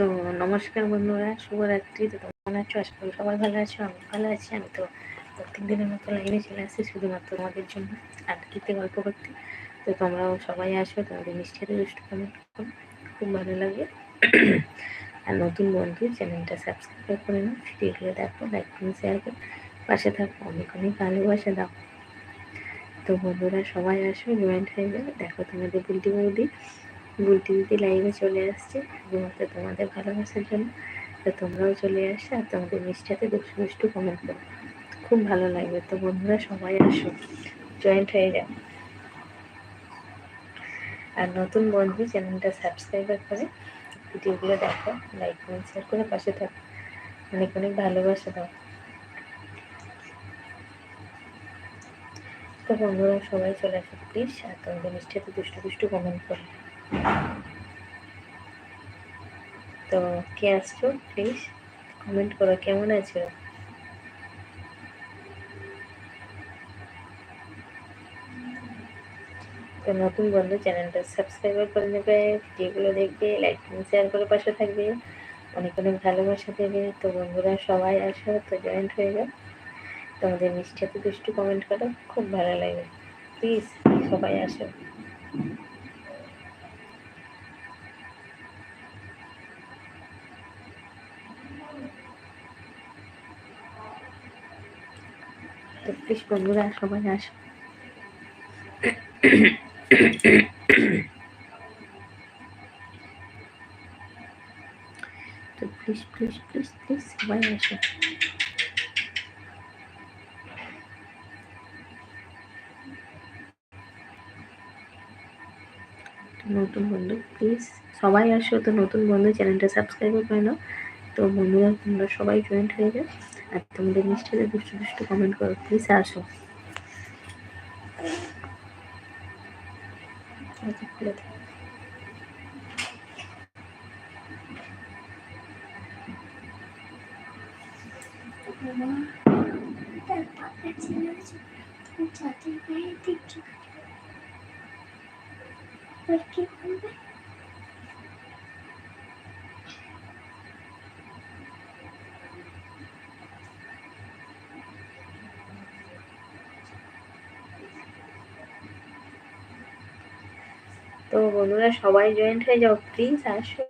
তো নমস্কার বন্ধুরা, শুভরাত্রি। তো কেমন আছো? আশা করি সবাই ভালো আছো আমি ভালো আছি। আমি তো প্রত্যেক দিনের মতো লাইভে চলে আসছি, শুধুমাত্র তোমাদের জন্য আটকিতে গল্প করতে। তো তোমরাও সবাই আসো, তোমাদের মিষ্টিতে দুষ্টু কমেন্ট করো, খুব ভালো লাগে। আর নতুন বন্ধু, চ্যানেলটা সাবস্ক্রাইব করে নাও, ভিডিওগুলো দেখো লাইক করে শেয়ার করে, পাশে থাকো, অনেক অনেক ভালোবাসা দাও। তো বন্ধুরা সবাই আসো জয়েন্ট হয়ে যাবে দেখো তোমাদের বুলটি বৌদি। বুলটি দিদি লাইভে চলে আসছে। শুধুমাত্র তোমাদের ভালোবাসার জন্য তো তোমরাও চলে আসো আর তোমাদের মিষ্টাতে দুষ্টু দুষ্টু কমেন্ট করো। খুব ভালো লাগবে তো বন্ধুরা সবাই আসো জয়েন্ট হয়ে যাও। আর নতুন বন্ধু চ্যানেলটা সাবস্ক্রাইবার করে ভিডিওগুলো দেখো লাইক কমেন্ট শেয়ার করে পাশে থাকো। অনেক অনেক ভালোবাসা দাও। তো বন্ধুরা সবাই চলে আসো প্লিজ আর তোমাদের মিষ্টিতে দুষ্টু দুষ্টু কমেন্ট করো। তো কে আসছো প্লিজ কমেন্ট করো, কেমন আছো? তো নতুন বন্ধু, চ্যানেলটা সাবস্ক্রাইব করে নেবে, ভিডিওগুলো দেখবে লাইক শেয়ার করে পাশে থাকবে। অনেক অনেক ভালোবাসা দেবে। তো বন্ধুরা, সবাই আসো, তো জয়েন্ট হয়ে যাও। তোমাদের মিষ্টি এত দুষ্টু কমেন্ট করো, খুব ভালো লাগে প্লিজ সবাই আসো। বন্ধুরা সবাই আসো। তো নতুন বন্ধু প্লিজ সবাই আসো। তো নতুন বন্ধু চ্যানেলটা সাবস্ক্রাইব করে। নাও তো বন্ধুরা, তোমরা সবাই জয়েন্ট হয়ে যাও। আর তোমাদের মিষ্টিতে দুষ্টু দুষ্টু কমেন্ট করো প্লিজ আসো। আচ্ছা খুলে দাও কি করবে বন্ধুরা সবাই জয়েন্ট হয়ে যাও প্লিজ আসো।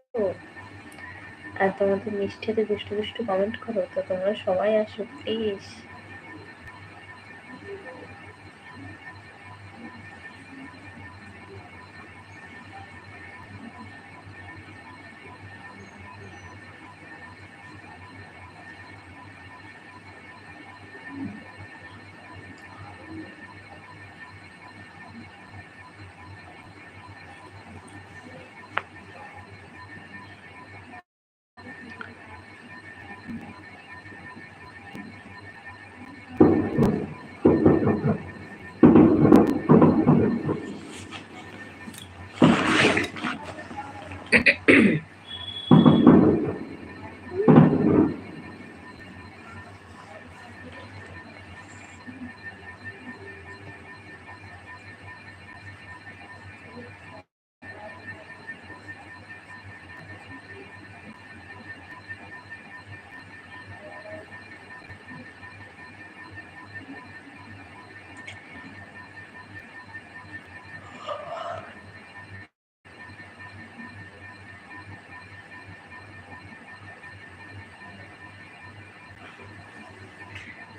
আর তোমাদের মিষ্টিতে দুষ্টু দুষ্টু কমেন্ট করো, তো তোমরা সবাই আসো প্লিজ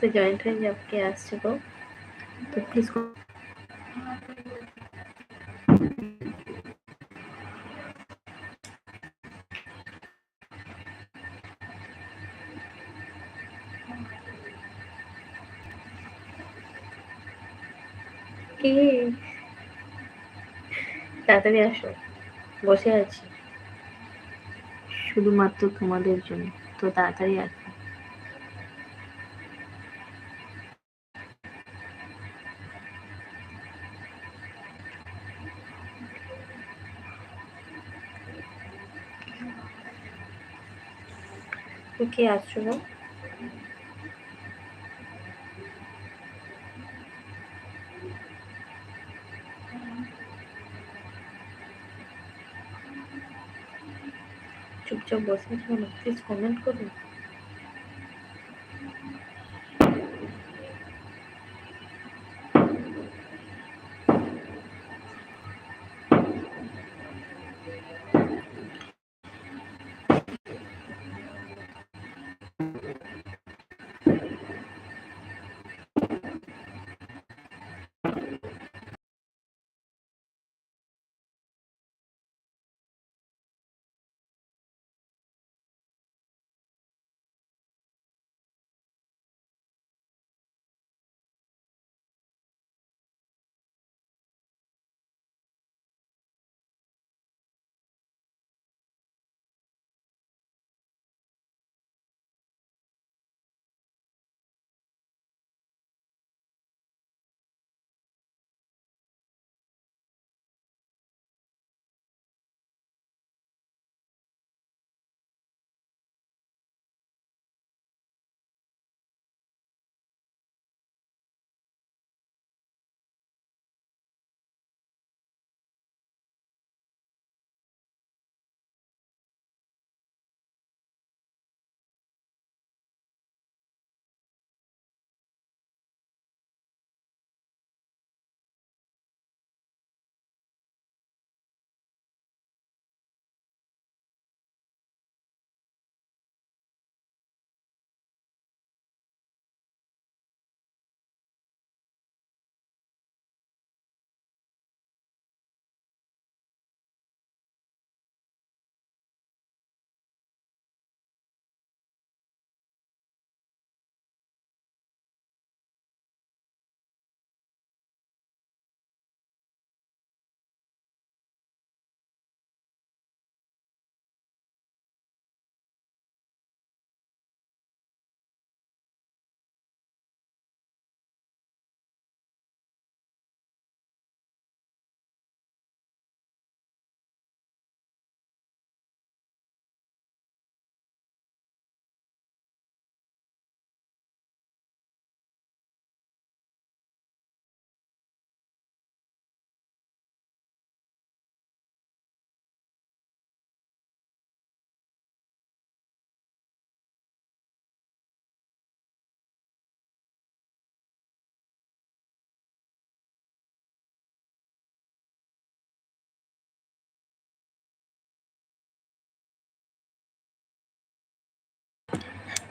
তো জয়েন্ট হয়ে যাও কে আসছে গো? তো প্লিজ তাড়াতাড়ি আসো, বসে আছি। শুধুমাত্র তোমাদের জন্য, তো তাড়াতাড়ি আসো। তো কে আসছো গো চুপচাপ বসে আছো কেন প্লিজ কমেন্ট করুন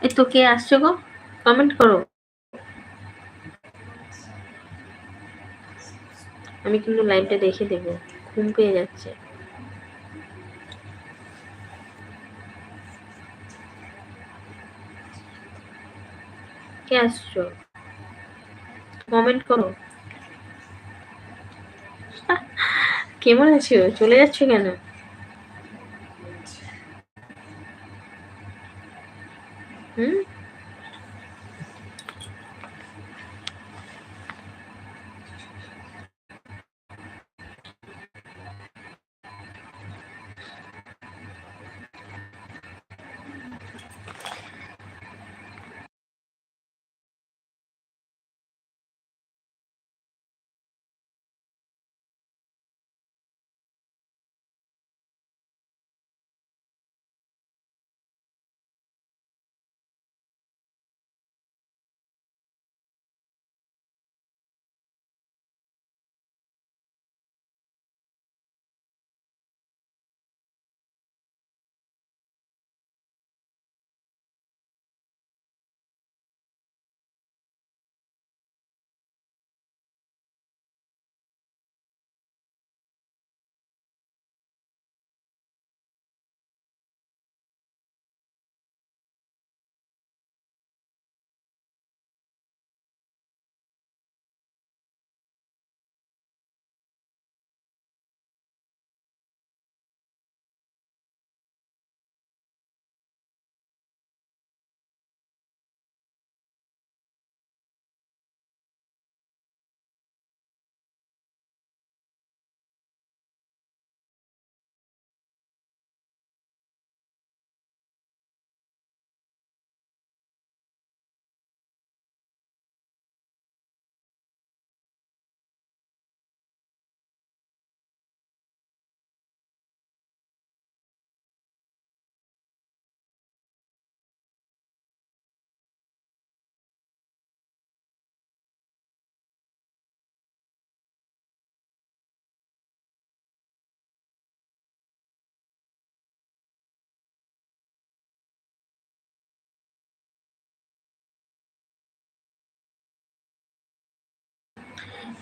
এই তো কে আসছো গো? কমেন্ট করো। আমি কিন্তু লাইভটা দেখে দেবো, ঘুম পেয়ে যাচ্ছে। কে আসছো? কমেন্ট করো। কেমন আছো? চলে যাচ্ছ কেন?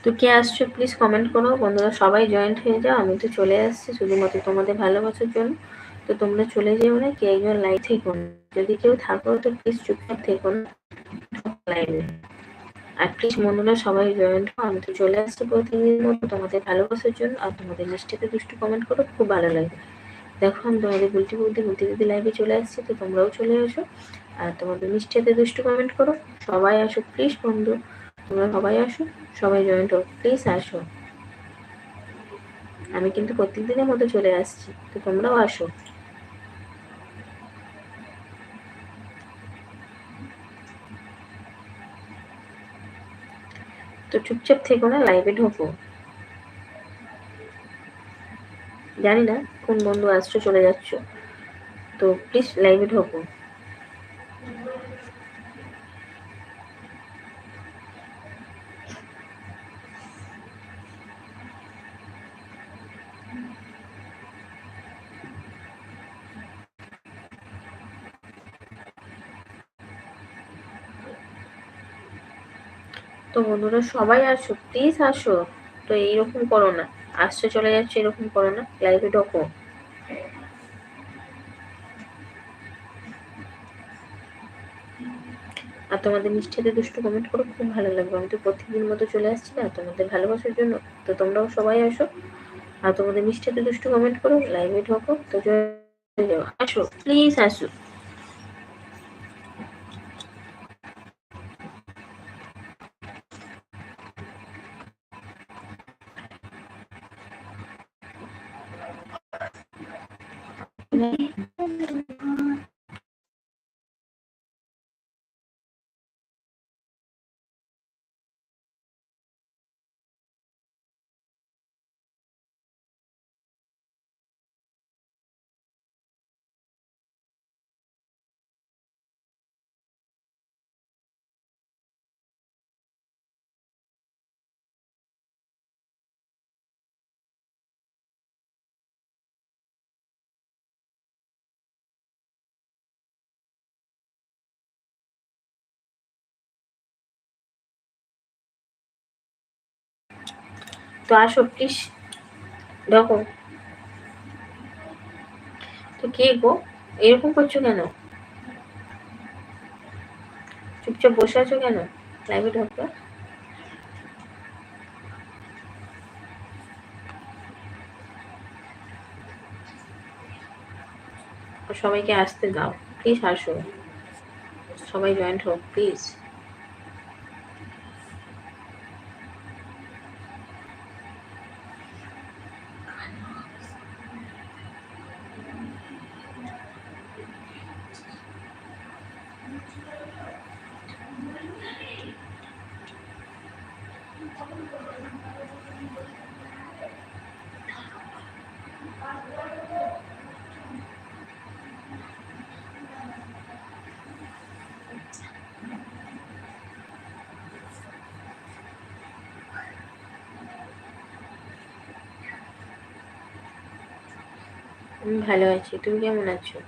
তো কে আসছো প্লিজ কমেন্ট করো। বন্ধুরা সবাই জয়েন্ট হয়ে যাও, আমি তো চলে আসছি, শুধুমাত্র তোমাদের ভালোবাসার জন্য। তো তোমরা চলে যেও না, কে একজন লাইভ থেকো না। যদি কেউ থাকো, তো প্লিজ চুপচাপ থেকো না। লাইভে আর প্লিজ বন্ধুরা সবাই জয়েন্ট হও, আমি তো চলে আসছি প্রতিদিনের মতো তোমাদের ভালোবাসার জন্য। আর তোমাদের মিষ্টিতে দুষ্টু কমেন্ট করো, খুব ভালো লাগে দেখো, আমি তোমাদের বুলটি বুলটি বুলটি দিদি লাইভে চলে আসছি, তো তোমরাও চলে আসো আর তোমাদের মিষ্টিতে দুষ্টু কমেন্ট করো, সবাই আসো প্লিজ বন্ধু। তোমরা সবাই আসো, সবাই জয়েন্ট হো প্লিজ আসো। আমি কিন্তু প্রত্যেকদিনের মতো চলে আসছি, তো তোমরাও আসো। তো চুপচাপ থেকো না লাইভে ঢোকো। জানি না কোন বন্ধু আসছো, চলে যাচ্ছ। তো প্লিজ লাইভে ঢোকো। তো বন্ধুরা সবাই আসো প্লিজ আসো তো এইরকম করো না। আসছে চলে যাচ্ছে, এরকম করো না। লাইভে ঢোকো। আর তোমাদের মিষ্টিতে দুষ্টু কমেন্ট করো, খুব ভালো লাগবে। আমি তো প্রত্যেকদিন মতো চলে আসছি না তোমাদের ভালোবাসার জন্য। তো তোমরাও সবাই আসো। আর তোমাদের মিষ্টিতে দুষ্টু কমেন্ট করো লাইভে ঢোকো। তো আসো প্লিজ আসো। 네. তো আসো প্লিজ দেখো। তো কে গো? এরকম করছ কেন? চুপচাপ বসে আছো কেন? লাইভে ঢোকো। সবাইকে আসতে দাও। প্লিজ আসো। সবাই জয়েন্ট হোক প্লিজ আমি ভালো আছি। তুমি কেমন আছো?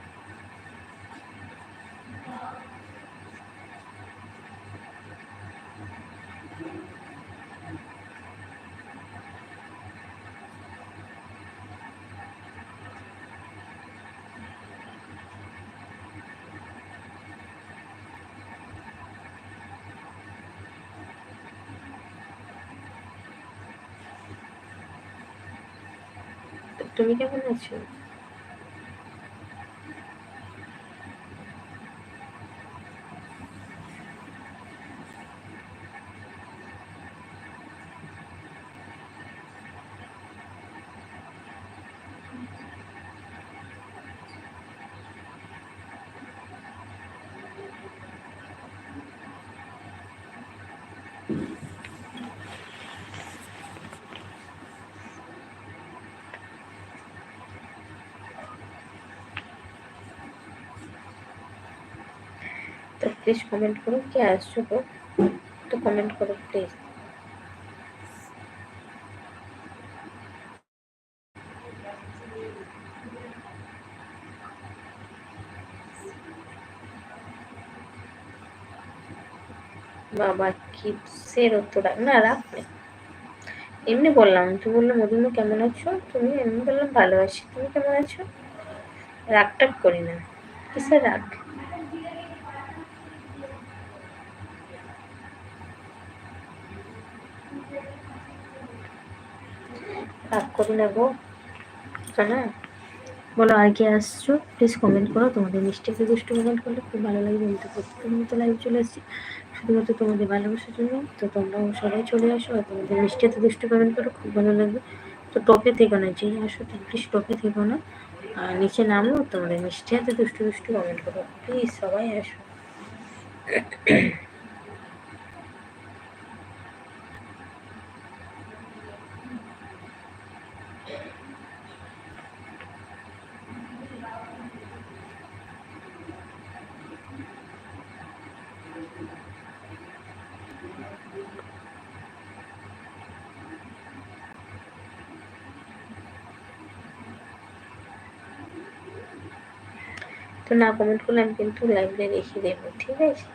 তুমি কেমন আছো তো প্লিজ কমেন্ট করো, কে আসছো গো? তো কমেন্ট করো প্লিজ বাবা, কি কিপসের উত্তর? না রাখলে এমনি বললাম তুমি বলল মধুমা কেমন আছো? তুমি এমনি বললাম, ভালো আছি। তুমি কেমন আছো? রাগ টাগ করি না। কিসের রাগ? রাগ করে না গো না বলো আর কে আসছো? প্লিজ কমেন্ট করো। তোমাদের মিষ্টি দুষ্টু কমেন্ট করলে খুব ভালো লাগে বলতে। প্রত্যেকের মতো লাইভ চলে এসেছি শুধুমাত্র তোমাদের ভালোবাসার জন্য। তো তোমরাও সবাই চলে আসো আর তোমাদের মিষ্টি এত দুষ্টু কমেন্ট করো, খুব ভালো লাগবে। তো টপে থেকো না, যেই আসো প্লিজ টপে থেকো না। আর নিচে নামো, তোমাদের মিষ্টি এত দুষ্টু দুষ্টু কমেন্ট করো। প্লিজ সবাই আসো। তো না কমেন্ট করলে আমি কিন্তু লাইভে রেখে দেবো, ঠিক আছে?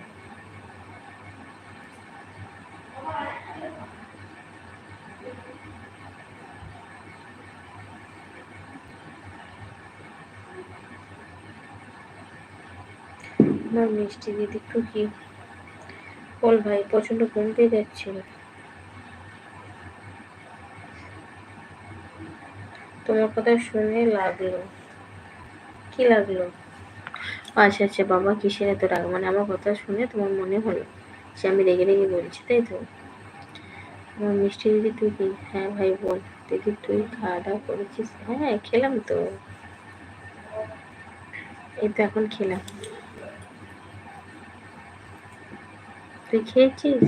মিষ্টি দিদি একটু কি বল ভাই প্রচণ্ড ঘুম পেয়ে যাচ্ছিল তোমার কথা শুনে লাগল। কি লাগল? আচ্ছা আচ্ছা বাবা, কিসের এত রাগ? মানে আমার কথা শুনে তোমার মনে হলো সে আমি রেগে রেগে বলছি, তাই তো? আমার মিষ্টি দিদি, তুই কি? হ্যাঁ ভাই, বল। দিদি, তুই খাওয়া দাওয়া করেছিস? হ্যাঁ খেলাম তো। এই তো এখন খেলাম। তুই খেয়েছিস?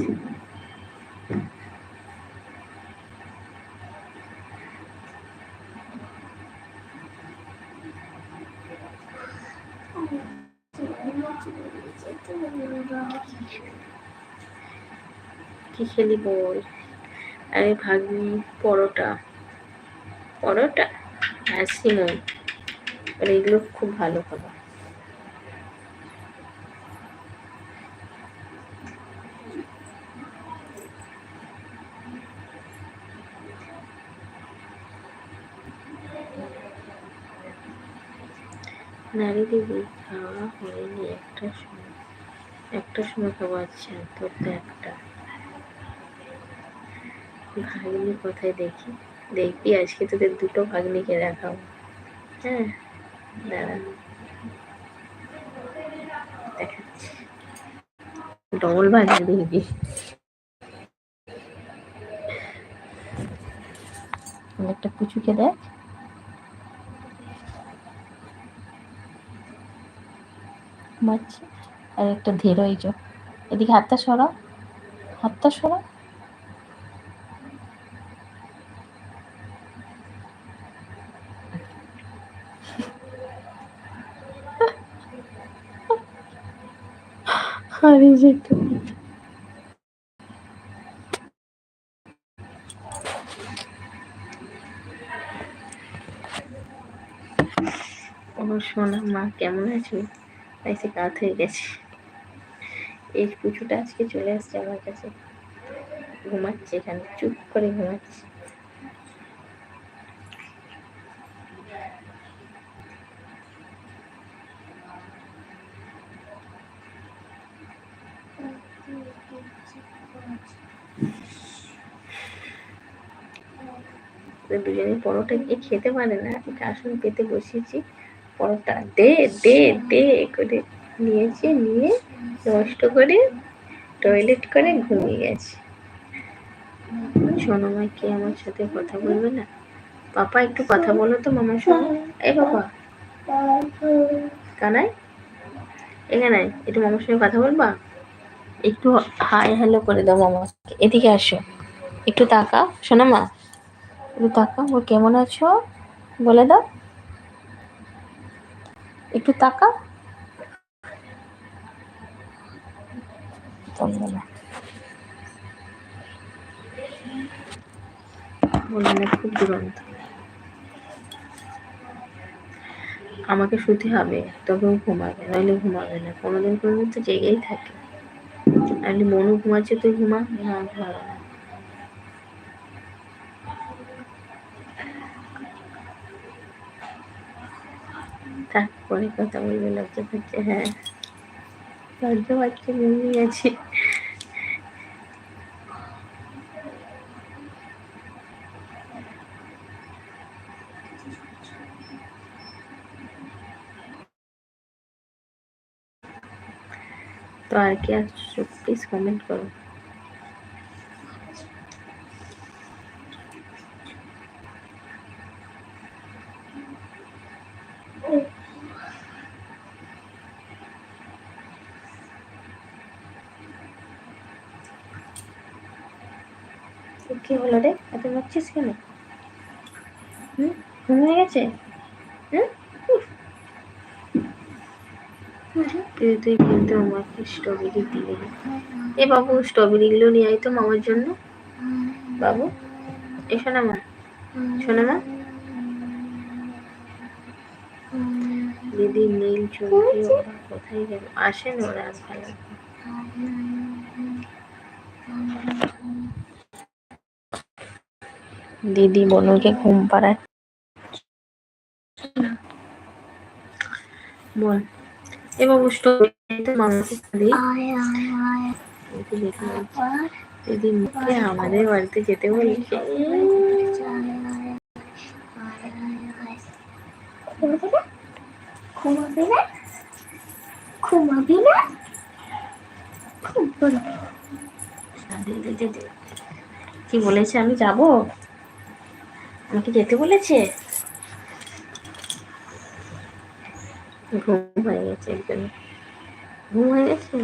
কি খেলি বল? আরে ভাগ্নি, পরোটা। পরোটা? হ্যাঁ সিমন। আর এগুলো খুব ভালো খাবার। নারী দিদি খাওয়া হয়নি। একটা সময় একটা সময় খাওয়া আচ্ছা তোর তো একটা। ভাগ্নি কোথায় দেখি। দেখবি আজকে তোদের দুটো ভাগ্নিকে দেখাবো। হ্যাঁ দাঁড়া। ডবল ভাগ্নি দেখবি। একটা পুচুকে দেখ। ঘুমাচ্ছে আর একটা ধেরো এই এদিকে হাতটা সরাও। হাতটা হারিয়ে যেত ও সোনা মা কেমন আছো? এসে কাত হয়ে গেছে। এই পুচুটা আজকে চলে আসছে আমার কাছে। ঘুমাচ্ছে এখানে, চুপ করে ঘুমাচ্ছে। দুজনে পরোটা এ খেতে পারে না। এটা আসলে পেতে বসিয়েছি। পরোটা দে দে দে করে নিয়েছে, নিয়ে নষ্ট করে টয়লেট করে ঘুমিয়ে গেছে। সোনামা কি আমার সাথে কথা বলবে না? পাপা, একটু কথা বলো তো মামার সঙ্গে এই বাবা কানাই? এখানে একটু মামার সঙ্গে কথা বলবা? একটু হাই হ্যালো করে দাও মামাকে। এদিকে আসো। একটু তাকা সোনামা একটু তাকা ও কেমন আছো? বলে দাও। একটু তাকা খুব দুরন্ত। আমাকে শুতে হবে তবেও ঘুমাবে, নইলে ঘুমাবে না। কোনোদিন কোনোদিন তো জেগেই থাকে। নাহলে মনু ঘুমাচ্ছে, তুই ঘুমা? না, ভালো না। তারপরে কথা বলবে লজ্জা পাচ্ছে হ্যাঁ লজ্জা পাচ্ছে ভেঙে গেছে তো আর কি আসছো প্লিজ কমেন্ট করো কি হলো রে? এত মারছিস কেন? হুম? ঘুম হয়ে গেছে? হুম? তুই তুই কিন্তু আমাকে স্ট্রবেরি দিলি। এ বাবু স্ট্রবেরি গুলো নিয়ে আয় তো মামার জন্য। বাবু এসো না মা। শোনো মা। দিদি নীল চৌধুরী কোথায় গেল? আসেন ওরা ভালো দিদি বনুকে ঘুম পাড়ায়। বল। এ বাবু স্ট্রবেরি তো মামাকে দিই আয় আয় আয় দিদি মুখে আমাদের বাড়িতে যেতে বলছে। ঘুমাবি না? ঘুমাবি না? ঘুমাবি না দিদি, দিদি। কি বলেছে আমি যাব? আমাকে যেতে বলেছে? ঘুম হয়ে গেছে একজন ঘুম হয়ে গেছে?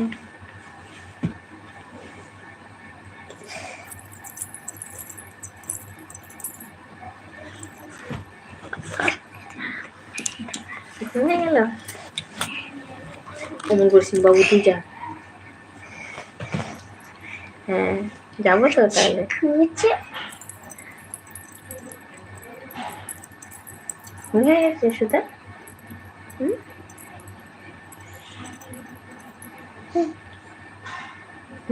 ঘুমিয়ে গেল? অমন করছিস বাবু তুই যা। হ্যাঁ যাব তো তাহলে। ঘুমিয়ে গেছে হুম?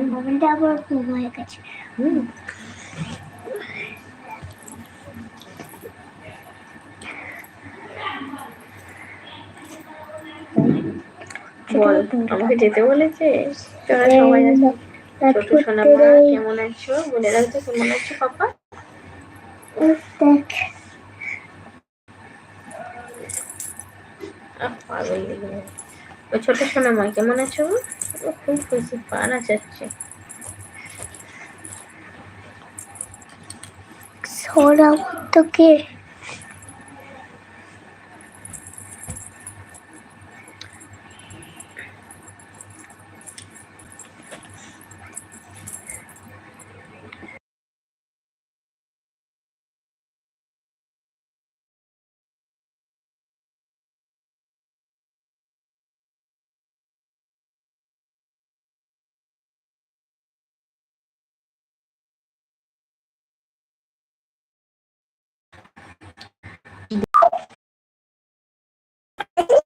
মোবাইলটা আবার ঘুম হয়ে গেছে। হুম। বল আমাকে যেতে বলেছে? তোরা সবাই আছে ছোট সোনা কেমন আছো? বলে রাখছো কেমন আছো পাপা? দেখ। ছোট সোনা মা কেমন আছো? খুব খুশি পা নাচাচ্ছে সোনা তোকে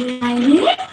আমার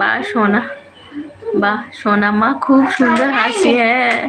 বা সোনা বাহ সোনা মা খুব সুন্দর হাসি হ্যাঁ।